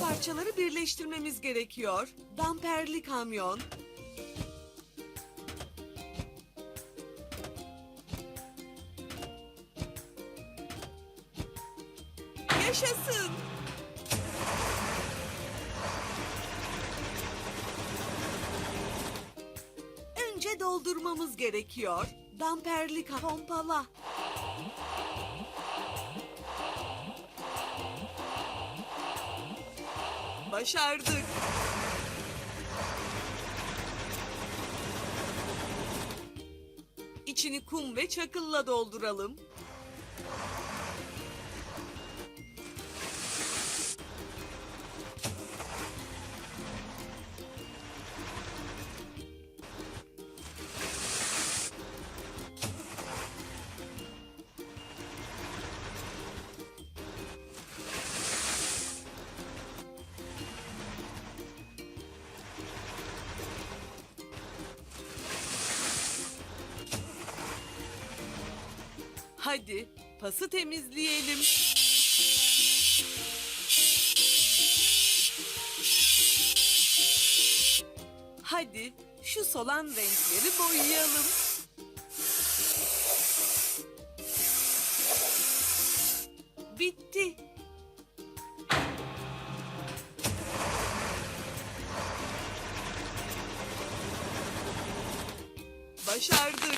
Parçaları birleştirmemiz gerekiyor. Damperli kamyon. Yaşasın. Önce doldurmamız gerekiyor. Damperli pompala. Başardık. İçini kum ve çakılla dolduralım. Hadi pası temizleyelim. Hadi şu solan renkleri boyayalım. Bitti. Başardık.